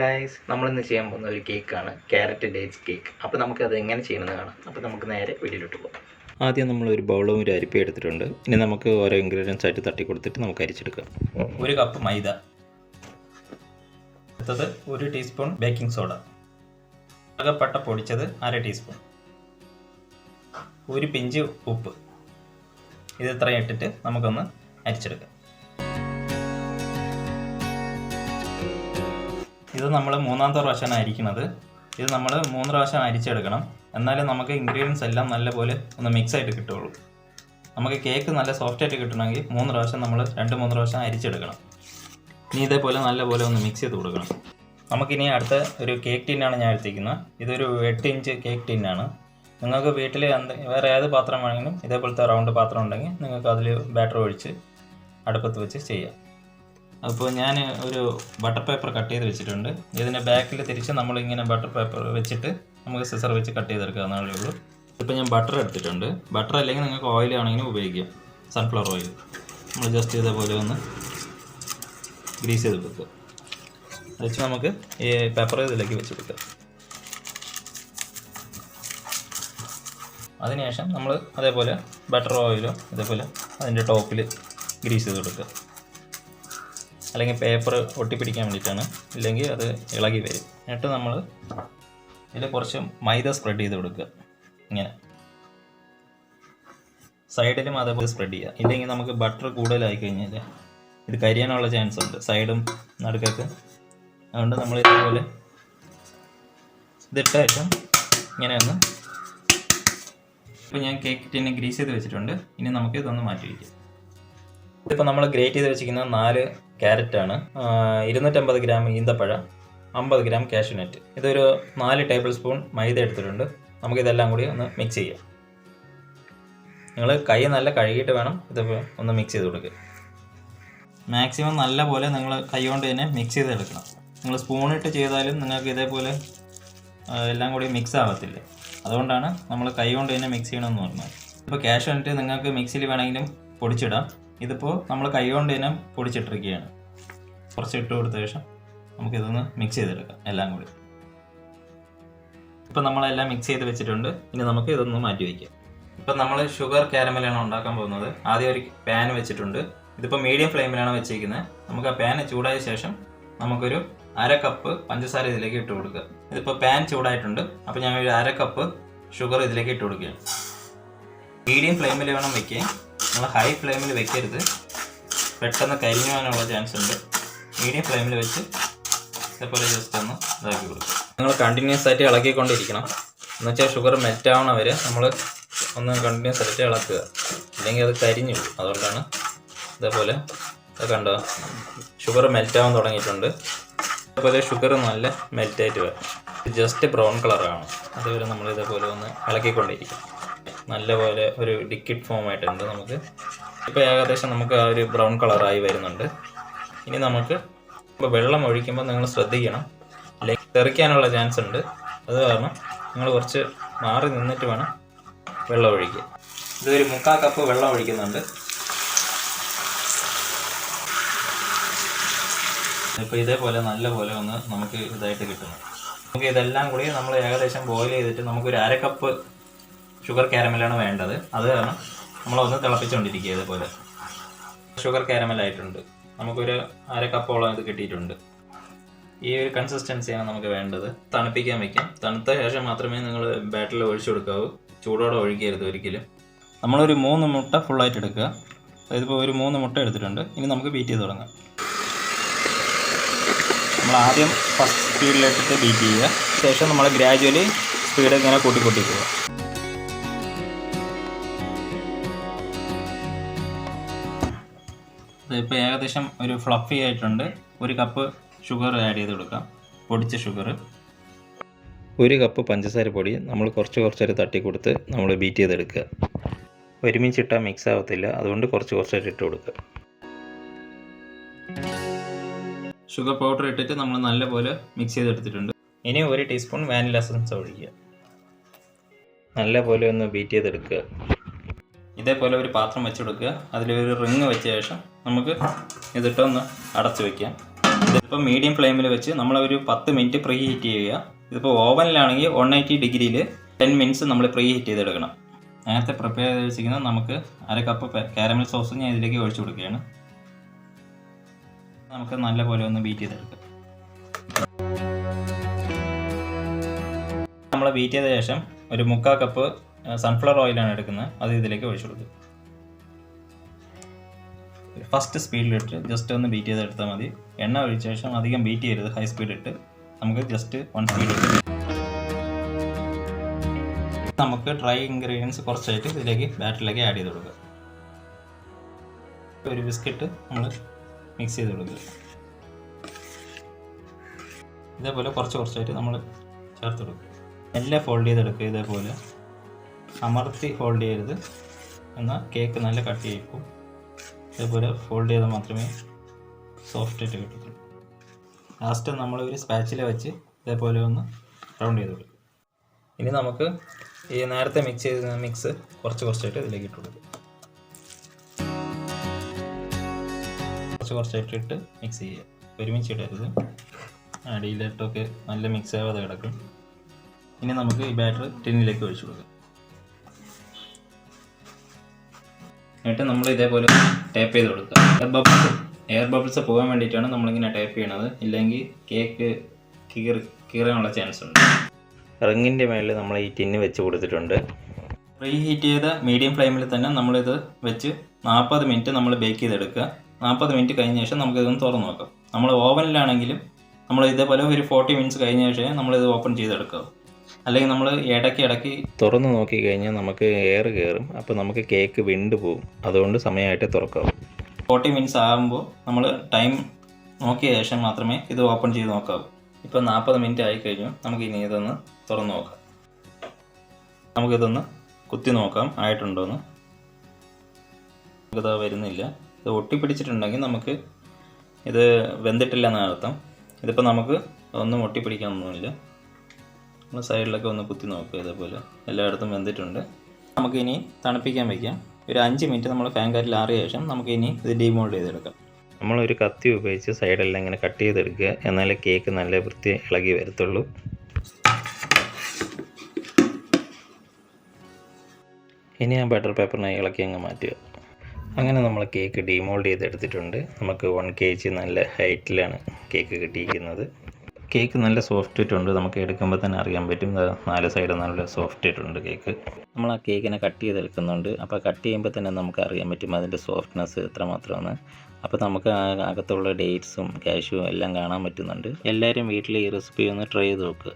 Guys നമ്മളിന്ന് ചെയ്യാൻ പോകുന്ന ഒരു കേക്കാണ് ക്യാരറ്റ് ഡേറ്റ്സ് കേക്ക് അപ്പോൾ നമുക്ക് അത് എങ്ങനെ ചെയ്യണമെന്ന് കാണാം. അപ്പോൾ നമുക്ക് നേരെ വീഡിയോയിലോട്ട് പോകാം. ആദ്യം നമ്മൾ ഒരു ബൗളും ഒരു അരിപ്പയും എടുത്തിട്ടുണ്ട്. ഇനി നമുക്ക് ഓരോ ഇൻഗ്രീഡിയൻസ് ആയിട്ട് തട്ടി കൊടുത്തിട്ട് നമുക്ക് അരിച്ചെടുക്കാം. ഒരു കപ്പ് മൈദ. അടുത്തത് ഒരു ടീസ്പൂൺ ബേക്കിംഗ് സോഡ അകപ്പട്ട പൊടിച്ചത് അര ടീസ്പൂൺ ഒരു പിഞ്ച് ഉപ്പ്. ഇത് ഇത്രയും ഇട്ടിട്ട് നമുക്കൊന്ന് അരിച്ചെടുക്കാം. ഇത് നമ്മൾ മൂന്നാമത്തെ പ്രാവശ്യമാണ് അരിക്കുന്നത്. ഇത് നമ്മൾ മൂന്ന് പ്രാവശ്യം അരിച്ചെടുക്കണം. എന്നാലേ നമുക്ക് ഇൻഗ്രീഡിയൻസ് എല്ലാം നല്ലപോലെ ഒന്ന് മിക്സ് ആയിട്ട് കിട്ടുള്ളൂ നമുക്ക് കേക്ക് നല്ല സോഫ്റ്റ് ആയിട്ട് കിട്ടണമെങ്കിൽ മൂന്ന് പ്രാവശ്യം നമ്മൾ രണ്ട് മൂന്ന് പ്രാവശ്യം അരിച്ചെടുക്കണം. ഇനി ഇതേപോലെ നല്ലപോലെ ഒന്ന് മിക്സ് ചെയ്ത് കൊടുക്കണം. നമുക്കിനി അടുത്ത ഒരു കേക്ക് ടിന്നാണ് ഞാൻ എടുത്തിരിക്കുന്നത്. ഇതൊരു എട്ട് ഇഞ്ച് കേക്ക് ടിന്നാണ് നിങ്ങൾക്ക് വീട്ടിൽ എന്ത് വേറെ ഏത് പാത്രം വേണമെങ്കിലും ഇതേപോലത്തെ റൗണ്ട് പാത്രം ഉണ്ടെങ്കിൽ നിങ്ങൾക്ക് അതിൽ ബാറ്റർ ഒഴിച്ച് അടുപ്പത്ത് വെച്ച് ചെയ്യാം. അപ്പോൾ ഞാൻ ഒരു ബട്ടർ പേപ്പർ കട്ട് ചെയ്ത് വെച്ചിട്ടുണ്ട്. ഇതിന്റെ ബാക്കിൽ തിരിച്ച് നമ്മളിങ്ങനെ ബട്ടർ പേപ്പർ വെച്ചിട്ട് നമുക്ക് സിസർ വെച്ച് കട്ട് ചെയ്തെടുക്കാവുന്നതേ ഉള്ളൂ. ഇപ്പോൾ ഞാൻ ബട്ടർ എടുത്തിട്ടുണ്ട്. ബട്ടർ അല്ലെങ്കിൽ നിങ്ങൾക്ക് ഓയിൽ ആണെങ്കിലും ഉപയോഗിക്കാം. സൺഫ്ലവർ ഓയിൽ നമ്മൾ ജസ്റ്റ് ഇതേപോലെ ഒന്ന് ഗ്രീസ് ചെയ്ത് വെക്കുക. വെച്ച് നമുക്ക് ഈ പേപ്പർ ഇതിലേക്ക് വെച്ച് കൊടുക്കാം. അതിനുശേഷം നമ്മൾ അതേപോലെ ബട്ടർ ഓയിലോ അതേപോലെ അതിന്റെ ടോപ്പിൽ ഗ്രീസ് ചെയ്ത് കൊടുക്കുക. അല്ലെങ്കിൽ പേപ്പർ ഒട്ടിപ്പിടിക്കാൻ വേണ്ടിയിട്ടാണ്. ഇല്ലെങ്കിൽ അത് ഇളകി വരും. എന്നിട്ട് നമ്മൾ ഇതിൽ കുറച്ച് മൈദ സ്പ്രെഡ് ചെയ്ത് കൊടുക്കുക. ഇങ്ങനെ. സൈഡിലും അതേപോലെ സ്പ്രെഡ് ചെയ്യുക. ഇല്ലെങ്കിൽ നമുക്ക് ബട്ടർ കൂടുതലായി കഴിഞ്ഞാൽ ഇത് കരിയാനുള്ള ചാൻസ് ഉണ്ട്. സൈഡും നടുക്കൊക്കെ. അതുകൊണ്ട് നമ്മൾ ഇതേപോലെ ഇതിട്ട ശേഷം ഇങ്ങനെ ഒന്ന് ഇപ്പോൾ ഞാൻ കേക്ക് ടിന്നെ ഗ്രീസ് ചെയ്ത് വെച്ചിട്ടുണ്ട്. ഇനി നമുക്ക് ഇതൊന്ന് മാറ്റി വയ്ക്കാം ഇതിപ്പോൾ നമ്മൾ ഗ്രേറ്റ് ചെയ്ത് വെച്ചിരിക്കുന്ന നാല് ക്യാരറ്റ് ആണ് ഇരുന്നൂറ്റമ്പത് ഗ്രാം ഈന്തപ്പഴം അമ്പത് ഗ്രാം കാഷ്യൂനട്ട് ഇതൊരു നാല് ടേബിൾ സ്പൂൺ മൈദ എടുത്തിട്ടുണ്ട്. നമുക്കിതെല്ലാം കൂടി ഒന്ന് മിക്സ് ചെയ്യാം. നിങ്ങൾ കൈ നല്ല കഴുകിയിട്ട് വേണം ഇത് ഒന്ന് മിക്സ് ചെയ്ത് കൊടുക്കുക മാക്സിമം നല്ല പോലെ നിങ്ങൾ കൈ കൊണ്ട് തന്നെ മിക്സ് ചെയ്തെടുക്കണം നിങ്ങൾ സ്പൂണിട്ട് ചെയ്താലും നിങ്ങൾക്ക് ഇതേപോലെ എല്ലാം കൂടി മിക്സ് ആവത്തില്ല. അതുകൊണ്ടാണ് നമ്മൾ കൈ കൊണ്ട് തന്നെ മിക്സ് ചെയ്യണമെന്ന് പറഞ്ഞത്. ഇപ്പോൾ ക്യാഷ് വന്നിട്ട് നിങ്ങൾക്ക് മിക്സിയിൽ വേണമെങ്കിലും പൊടിച്ചിടാം. ഇതിപ്പോൾ നമ്മൾ കൈ കൊണ്ട് തന്നെ പൊടിച്ചിട്ടിരിക്കുകയാണ്. കുറച്ച് ഇട്ട് കൊടുത്ത ശേഷം നമുക്കിതൊന്ന് മിക്സ് ചെയ്തെടുക്കാം എല്ലാം കൂടി. ഇപ്പം നമ്മളെല്ലാം മിക്സ് ചെയ്ത് വെച്ചിട്ടുണ്ട്. ഇനി നമുക്ക് ഇതൊന്ന് മാറ്റി വയ്ക്കാം ഇപ്പം നമ്മൾ ഷുഗർ കാരമലാണ് ഉണ്ടാക്കാൻ പോകുന്നത്. ആദ്യം ഒരു പാൻ വെച്ചിട്ടുണ്ട്. ഇതിപ്പോൾ മീഡിയം ഫ്ലെയിമിലാണ് വെച്ചിരിക്കുന്നത്. നമുക്ക് ആ പാൻ ചൂടായ ശേഷം നമുക്കൊരു അര കപ്പ് പഞ്ചസാര ഇതിലേക്ക് ഇട്ട് കൊടുക്കുക. ഇതിപ്പോൾ പാൻ ചൂടായിട്ടുണ്ട്. അപ്പോൾ ഞാൻ ഒരു അര കപ്പ് ഷുഗർ ഇതിലേക്ക് ഇട്ട് കൊടുക്കുകയാണ്. മീഡിയം ഫ്ലെയിമിൽ വേണം വെക്കാൻ. നമ്മൾ ഹൈ ഫ്ലെയിമിൽ വെക്കരുത്. പെട്ടെന്ന് കരിഞ്ഞു പോകാനുള്ള ചാൻസ് ഉണ്ട് മീഡിയം ഫ്ലെയിമിൽ വെച്ച് ഇതേപോലെ ജസ്റ്റ് ഒന്ന് ഇതാക്കി കൊടുക്കും. നിങ്ങൾ കണ്ടിന്യൂസ് ആയിട്ട് ഇളക്കിക്കൊണ്ടിരിക്കണം. എന്നുവെച്ചാൽ ഷുഗർ മെൽറ്റ് ആവണ വരെ നമ്മൾ ഒന്ന് കണ്ടിന്യൂസ് ആയിട്ട് ഇളക്കുക. അല്ലെങ്കിൽ അത് കരിഞ്ഞു അതുകൊണ്ടാണ് ഇതേപോലെ ഇത് കണ്ടോ? ഷുഗർ മെൽറ്റ് ആവാൻ തുടങ്ങിയിട്ടുണ്ട്. അതേപോലെ ഷുഗർ നല്ല മെൽറ്റായിട്ട് വരും ജസ്റ്റ് ബ്രൗൺ കളറാണ് അതുവരെ നമ്മൾ ഇതേപോലെ ഒന്ന് ഇളക്കിക്കൊണ്ടിരിക്കും നല്ലപോലെ ഒരു ലിക്വിഡ് ഫോം ആയിട്ടുണ്ട് നമുക്ക്. ഇപ്പോൾ ഏകദേശം നമുക്ക് ആ ഒരു ബ്രൗൺ കളറായി വരുന്നുണ്ട്. ഇനി നമുക്ക് ഇപ്പോൾ വെള്ളം ഒഴിക്കുമ്പോൾ നിങ്ങൾ ശ്രദ്ധിക്കണം. അല്ലെങ്കിൽ തെറിക്കാനുള്ള ചാൻസ് ഉണ്ട്. അത് കാരണം നിങ്ങൾ കുറച്ച് മാറി നിന്നിട്ട് വേണം വെള്ളം ഒഴിക്കുക ഇതൊരു മുക്കാൽ കപ്പ് വെള്ളം ഒഴിക്കുന്നുണ്ട്. ഇപ്പോൾ ഇതേപോലെ നല്ല പോലെ ഒന്ന് നമുക്ക് ഇതായിട്ട് കിട്ടുന്നു. നമുക്ക് ഇതെല്ലാം കൂടി നമ്മൾ ഏകദേശം ബോയിൽ ചെയ്തിട്ട് നമുക്കൊരു അര കപ്പ് ഷുഗർ കാരമലാണ് വേണ്ടത്. അത് കാരണം നമ്മളൊന്ന് തിളപ്പിച്ചുകൊണ്ടിരിക്കുക ഇതുപോലെ. ഷുഗർ കാരമലായിട്ടുണ്ട് നമുക്കൊരു അര കപ്പോളം ഇത് കിട്ടിയിട്ടുണ്ട്. ഈ ഒരു കൺസിസ്റ്റൻസിയാണ് നമുക്ക് വേണ്ടത്. തണുപ്പിക്കാൻ വെക്കാം. തണുത്ത ശേഷം മാത്രമേ നിങ്ങൾ ബാറ്ററിൽ ഒഴിച്ചു കൊടുക്കാവൂ. ചൂടോടെ ഒഴിക്കരുത് ഒരിക്കലും. നമ്മളൊരു മൂന്ന് മുട്ട ഫുള്ളായിട്ട് എടുക്കുക. ഇതിപ്പോൾ ഒരു മൂന്ന് മുട്ട എടുത്തിട്ടുണ്ട്. ഇനി നമുക്ക് ബീറ്റ് ചെയ്ത് തുടങ്ങാം. നമ്മൾ ആദ്യം ഫസ്റ്റ് സ്പീഡിലെടുത്തിട്ട് ബീറ്റ് ചെയ്യുക. ശേഷം നമ്മൾ ഗ്രാജുവലി സ്പീഡ് ഇങ്ങനെ കൂട്ടി പോവുക. ഇപ്പോൾ ഏകദേശം ഒരു ഫ്ലഫി ആയിട്ടുണ്ട്. ഒരു കപ്പ് ഷുഗർ ആഡ് ചെയ്ത് കൊടുക്കാം. പൊടിച്ച ഷുഗർ ഒരു കപ്പ് പഞ്ചസാര പൊടി നമ്മൾ കുറച്ച് കുറച്ചായിട്ട് തട്ടി കൊടുത്ത് നമ്മൾ ബീറ്റ് ചെയ്തെടുക്കുക. ഒരുമിച്ചിട്ടാൽ മിക്സ് ആവത്തില്ല. അതുകൊണ്ട് കുറച്ച് കുറച്ചായിട്ട് ഇട്ട് കൊടുക്കുക. ഷുഗർ പൗഡർ ഇട്ടിട്ട് നമ്മൾ നല്ലപോലെ മിക്സ് ചെയ്തെടുത്തിട്ടുണ്ട്. ഇനി ഒരു ടീസ്പൂൺ വാനില എസൻസ് ഒഴിക്കുക. നല്ലപോലെ ഒന്ന് ബീറ്റ് ചെയ്തെടുക്കുക. ഇതേപോലെ ഒരു പാത്രം വെച്ച് കൊടുക്കുക അതിലൊരു റിങ് വെച്ച ശേഷം നമുക്ക് ഇതിട്ടൊന്ന് അടച്ചു വയ്ക്കാം ഇതിപ്പോൾ മീഡിയം ഫ്ലെയിമിൽ വെച്ച് നമ്മൾ ഒരു പത്ത് മിനിറ്റ് പ്രീ ഹീറ്റ് ചെയ്യുക. ഇതിപ്പോൾ ഓവനിലാണെങ്കിൽ വൺ എയ്റ്റി ഡിഗ്രിയിൽ ടെൻ മിനിറ്റ്സ് നമ്മൾ പ്രീ ഹീറ്റ് ചെയ്തെടുക്കണം. നേരത്തെ പ്രിപ്പയർ ചെയ്ത് വെച്ചിരിക്കുന്നത് നമുക്ക് അര കപ്പ് കാരമൽ സോസ് ഞാൻ ഇതിലേക്ക് ഒഴിച്ചു കൊടുക്കുകയാണ്. നമുക്ക് നല്ലപോലെ ഒന്ന് ബീറ്റ് ചെയ്തെടുക്കാം. നമ്മൾ ബീറ്റ് ചെയ്ത ശേഷം ഒരു മുക്കാൽ കപ്പ് സൺഫ്ലവർ ഓയിലാണ് എടുക്കുന്നത്. അത് ഇതിലേക്ക് ഒഴിച്ചു കൊടുക്കുക. ഫസ്റ്റ് സ്പീഡിലിട്ട് ജസ്റ്റ് ഒന്ന് ബീറ്റ് ചെയ്തെടുത്താൽ മതി. എണ്ണ ഒഴിച്ച ശേഷം അധികം ബീറ്റ് ചെയ്യരുത്. ഹൈ സ്പീഡിട്ട് നമുക്ക് ജസ്റ്റ് വൺ സ്പീഡ് നമുക്ക് ഡ്രൈ ഇൻഗ്രീഡിയൻസ് കുറച്ചായിട്ട് ഇതിലേക്ക് ബാറ്ററിലേക്ക് ആഡ് ചെയ്ത് കൊടുക്കുക. ഒരു ബിസ്ക്കറ്റ് നമ്മൾ മിക്സ് ചെയ്ത് കൊടുക്കുക. ഇതേപോലെ കുറച്ച് കുറച്ചായിട്ട് നമ്മൾ ചേർത്ത് കൊടുക്കുക. എല്ലാം ഫോൾഡ് ചെയ്തെടുക്കുക ഇതേപോലെ. അമർത്തി ഹോൾഡ് ചെയ്യരുത്. എന്നാൽ കേക്ക് നല്ല കട്ട് ചെയ്യിക്കും. ഇതേപോലെ ഫോൾഡ് ചെയ്താൽ മാത്രമേ സോഫ്റ്റ് ആയിട്ട് കിട്ടത്തുള്ളൂ. ലാസ്റ്റ് നമ്മൾ ഒരു സ്പാച്ചില വെച്ച് ഇതേപോലെ ഒന്ന് റൗണ്ട് ചെയ്ത് കൊടുക്കും. ഇനി നമുക്ക് ഈ നേരത്തെ മിക്സ് ചെയ്ത മിക്സ് കുറച്ച് കുറച്ചായിട്ട് ഇതിലേക്ക് ഇട്ട് കൊടുക്കും. കുറച്ച് കുറച്ചായിട്ട് ഇട്ട് മിക്സ് ചെയ്യുക. ഒരുമിച്ച് ഇടരുത്. അടിയിലിട്ടൊക്കെ നല്ല മിക്സ് ആവാതെ കിടക്കും. ഇനി നമുക്ക് ഈ ബാറ്റർ ടിന്നിലേക്ക് ഒഴിച്ചു കൊടുക്കാം. എന്നിട്ട് നമ്മൾ ഇതേപോലെ ടേപ്പ് ചെയ്ത് കൊടുക്കുക. എയർ ബബിൾസ് എയർ ബബിൾസ് പോകാൻ വേണ്ടിയിട്ടാണ് നമ്മളിങ്ങനെ ടേപ്പ് ചെയ്യണത്. ഇല്ലെങ്കിൽ കേക്ക് കീറി കീറാനുള്ള ചാൻസ് ഉണ്ട്. റിങ്ങിന്റെ മേളിൽ നമ്മൾ ഈ ടിന്ന് വെച്ച് കൊടുത്തിട്ടുണ്ട്. പ്രീ ഹീറ്റ് ചെയ്ത മീഡിയം ഫ്ലെയിമിൽ തന്നെ നമ്മളിത് വെച്ച് നാൽപ്പത് മിനിറ്റ് നമ്മൾ ബേക്ക് ചെയ്തെടുക്കുക. നാൽപ്പത് മിനിറ്റ് കഴിഞ്ഞ ശേഷം നമുക്കിതൊന്ന് തുറന്ന് നോക്കാം. നമ്മൾ ഓവനിലാണെങ്കിലും നമ്മൾ ഇതേപോലെ ഒരു ഫോർട്ടി മിനിറ്റ്സ് കഴിഞ്ഞ ശേഷം നമ്മളിത് ഓപ്പൺ ചെയ്തെടുക്കുക. അല്ലെങ്കിൽ നമ്മൾ ഇടയ്ക്ക് ഇടയ്ക്ക് തുറന്ന് നോക്കി കഴിഞ്ഞാൽ നമുക്ക് എയർ കയറും അപ്പോൾ നമുക്ക് കേക്ക് വിണ്ട് പോകും അതുകൊണ്ട് സമയമായിട്ട് തുറക്കാവും ഫോർട്ടി മിനിറ്റ്സ് ആകുമ്പോൾ നമ്മൾ ടൈം നോക്കിയ ശേഷം മാത്രമേ ഇത് ഓപ്പൺ ചെയ്ത് നോക്കാവൂ. ഇപ്പോൾ നാൽപ്പത് മിനിറ്റ് ആയി കഴിഞ്ഞു. നമുക്ക് ഇനി ഇതൊന്ന് തുറന്ന് നോക്കാം. നമുക്കിതൊന്ന് കുത്തി നോക്കാം. ആയിട്ടുണ്ടോയെന്ന് നമുക്കിത് വരുന്നില്ല. ഇത് ഒട്ടിപ്പിടിച്ചിട്ടുണ്ടെങ്കിൽ നമുക്ക് ഇത് വെന്തിട്ടില്ല എന്നർത്ഥം അർത്ഥം. ഇതിപ്പോൾ നമുക്ക് ഒന്നും ഒട്ടിപ്പിടിക്കാനൊന്നുമില്ല. നമ്മൾ സൈഡിലൊക്കെ ഒന്ന് കുത്തി നോക്കുക ഇതേപോലെ. എല്ലായിടത്തും വെന്തിട്ടുണ്ട്. നമുക്കിനി തണുപ്പിക്കാൻ വയ്ക്കാം ഒരു അഞ്ച് മിനിറ്റ് നമ്മൾ ഫാൻ കാറ്റിൽ ആറിയ ശേഷം നമുക്ക് ഇനി ഇത് ഡീമോൾഡ് ചെയ്തെടുക്കാം. നമ്മളൊരു കത്തി ഉപയോഗിച്ച് സൈഡെല്ലാം ഇങ്ങനെ കട്ട് ചെയ്തെടുക്കുക. എന്നാലേ കേക്ക് നല്ല വൃത്തി ഇളകി വരത്തുള്ളൂ. ഇനി ആ ബട്ടർ പേപ്പറിനെ ഇളക്കി അങ്ങ് മാറ്റുക. അങ്ങനെ നമ്മൾ കേക്ക് ഡീമോൾഡ് ചെയ്തെടുത്തിട്ടുണ്ട്. നമുക്ക് വൺ കെ ജി നല്ല ഹൈറ്റിലാണ് കേക്ക് കിട്ടിയിരിക്കുന്നത്. കേക്ക് നല്ല സോഫ്റ്റ് ആയിട്ടുണ്ട് നമുക്ക് എടുക്കുമ്പോൾ തന്നെ അറിയാൻ പറ്റും. നാല് സൈഡ് നല്ല സോഫ്റ്റ് ആയിട്ടുണ്ട് കേക്ക്. നമ്മൾ ആ കേക്കിനെ കട്ട് ചെയ്തെടുക്കുന്നുണ്ട് അപ്പോൾ കട്ട് ചെയ്യുമ്പോൾ തന്നെ നമുക്ക് അറിയാൻ പറ്റും അതിന്റെ സോഫ്റ്റ്നെസ് എത്രമാത്രമാണ്. അപ്പോൾ നമുക്ക് അകത്തുള്ള ഡേറ്റ്സും കാഷ്യും എല്ലാം കാണാൻ പറ്റുന്നുണ്ട്. എല്ലാവരും വീട്ടിൽ ഈ റെസിപ്പി ഒന്ന് ട്രൈ ചെയ്ത് നോക്കുക